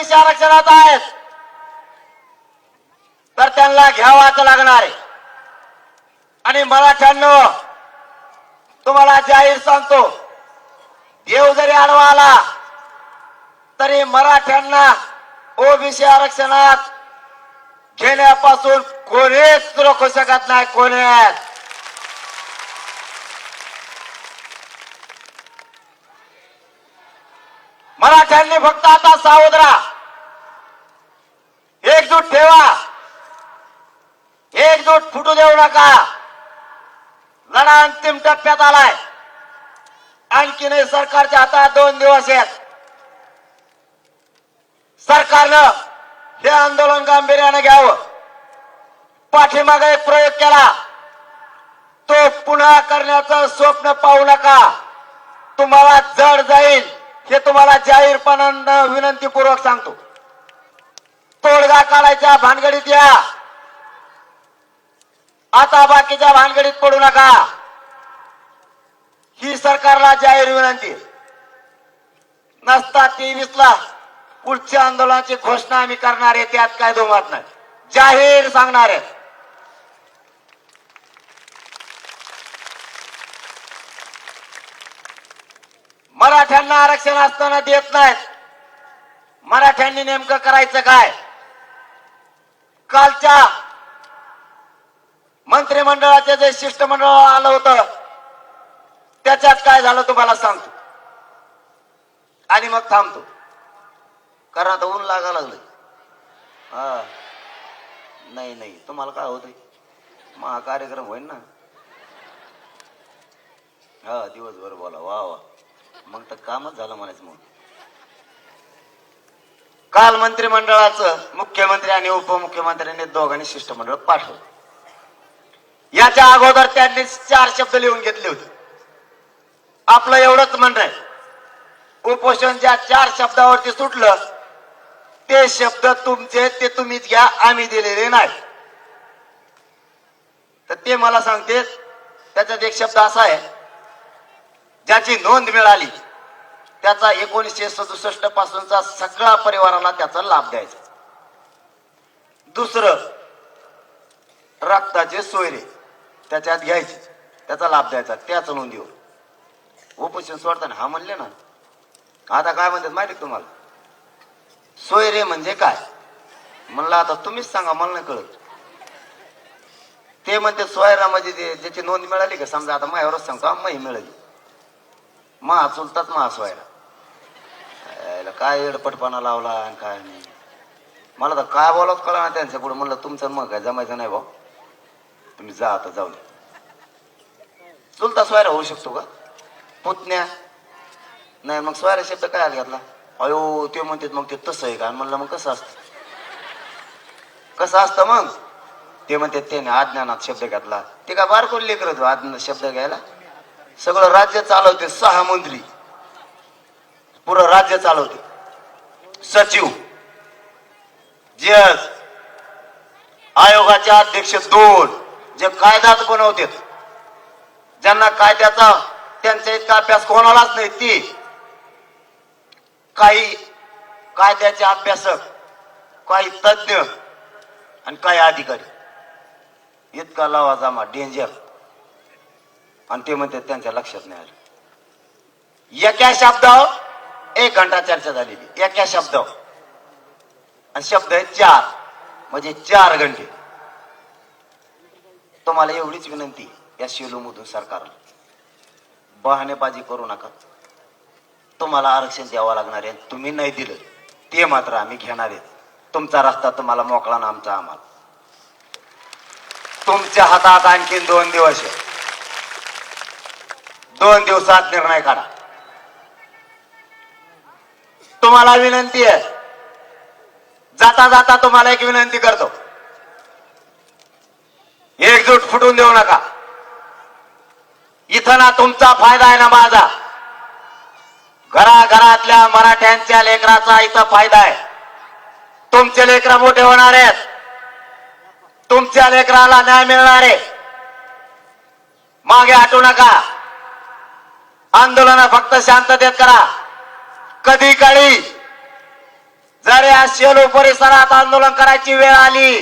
OBC आरक्षणात आहेत. तर त्यांना घ्यावाच लागणार आहे. आणि मराठ्यांनो तुम्हाला जाहीर सांगतो देव जरी आडवा आला तरी मराठ्यांना ओबीसी आरक्षणात घेण्यापासून कोणीच रोखू शकत नाही कोणीच. मराठ्यांनी फक्त आता सावध फुटू देऊ नका. लढा अंतिम टप्प्यात आलाय. आणखीनही सरकारच्या हातात दोन दिवस आहेत. सरकारनं हे आंदोलन गांभीर्याने घ्यावं. पाठीमागे एक प्रयोग केला. तो पुन्हा करण्याचं स्वप्न पाहू नका. तुम्हाला जड जाईल हे तुम्हाला जाहीरपणानं विनंतीपूर्वक सांगतो. तोडगा काढायच्या भानगडीत या. आता बाकीच्या भानगडीत पडू नका. ही सरकारला जाहीर विनंती. नसता तेवीस ला पुढच्या आंदोलनाची घोषणा आम्ही करणार आहे त्यात काय दोमात नाही. जाहीर सांगणार आहे. मराठ्यांना आरक्षण असताना देत नाहीत. मराठ्यांनी नेमकं करायचं काय? कालच्या मंत्रिमंडळाचे जे शिष्टमंडळ आलं होतं त्याच्यात काय झालं तुम्हाला सांगतो. आणि मग थांबतो. कारण आता ऊन लागा लागलं हा. नाही नाही. तुम्हाला काय होतंय? महा कार्यक्रम होईल ना. हा दिवसभर बोला. वा वा. मग तर कामच झालं म्हणायचं मग. काल मंत्रिमंडळाचं मुख्यमंत्री आणि उपमुख्यमंत्र्यांनी दोघांनी शिष्टमंडळ पाठवलं. याच्या अगोदर त्यांनी चार शब्द लिहून घेतले होते. आपलं एवढंच म्हणणं आहे. कुपोषण ज्या चार शब्दावरती सुटलं ते शब्द तुमचे ते तुम्हीच घ्या आम्ही दिलेले नाही. तर ते मला सांगते त्याच्यात एक शब्द असा आहे ज्याची नोंद मिळाली त्याचा एकोणीसशे सदुसष्ट पासूनचा सगळा परिवाराला त्याचा लाभ द्यायचा. दुसरं रक्ताचे सोयरे. त्याच्या आत घ्यायची. त्याचा लाभ द्यायचा. त्याच नोंदीवर. उपोषण सोडताना हा म्हणले ना. आता काय म्हणतात माहिती तुम्हाला? सोय रे म्हणजे काय? म्हणलं आता तुम्हीच सांगा मला नाही कळत. ते म्हणते सोयरा म्हणजे ते ज्याची नोंद मिळाली का? समजा आता माझ्यावरच सांगतो मही मिळाली. महा चुलतात महा सोयरा काय एडपटपणा लावला आणि काय नाही. मला तर काय बोलावत कळा ना त्यांच्या पुढे म्हणलं तुमचं मग काय? जमायचं नाही भाऊ. तुम्ही जा आता जाऊ दे चुलता सोयरा होऊ शकतो का? पुतण्या. नाही मग सोयरा शब्द काय आला घातला अयो ते म्हणतात मग ते तसं आहे का? म्हणलं मग कसं असतं? कसं असतं मग? ते म्हणतात त्याने अज्ञानात शब्द घातला. ते काय बार कोण लेकर हो, अज्ञानात शब्द घ्यायला? सगळं राज्य चालवते सहा मंत्री. पुरं राज्य चालवते. सचिव. जज आयोगाचे अध्यक्ष दोन. जे कायदाच बनवतात ज्यांना कायद्याचा त्यांचा इतका अभ्यास कोणालाच नाही ती काही कायद्याचे अभ्यासक काही तज्ञ आणि काही अधिकारी. इतका लावा जामा डेंजर आणि ते म्हणते त्यांच्या लक्षात नाही आलं. एका शब्दावर एक घंटा चर्चा झालेली. एका शब्दावर. आणि शब्द आहे चार. म्हणजे चार घंटे. तुम्हाला एवढीच विनंती या शेलूमधून सरकारला. बहाणेबाजी करू नका. तुम्हाला आरक्षण द्यावं लागणार आहे. तुम्ही नाही दिलं ते मात्र आम्ही घेणार आहेत. तुमचा रस्ता तुम्हाला मोकळा ना आमचा आम्हाला. तुमच्या हातात आणखीन दोन दिवस आहे. दोन दिवसात निर्णय काढा. तुम्हाला विनंती आहे. जाता जाता तुम्हाला एक विनंती करतो. फुटून देऊ नका. इथं ना तुमचा फायदा आहे ना माझा. घराघरातल्या मराठ्यांच्या लेकराचा इथं फायदा आहे. तुमचे लेकर मोठे होणार आहेत. तुमच्या लेकराला न्याय मिळणार आहे. मागे हटू नका. आंदोलन फक्त शांततेत करा. कधी काळी जर या या शेलू परिसरात आंदोलन करायची वेळ आली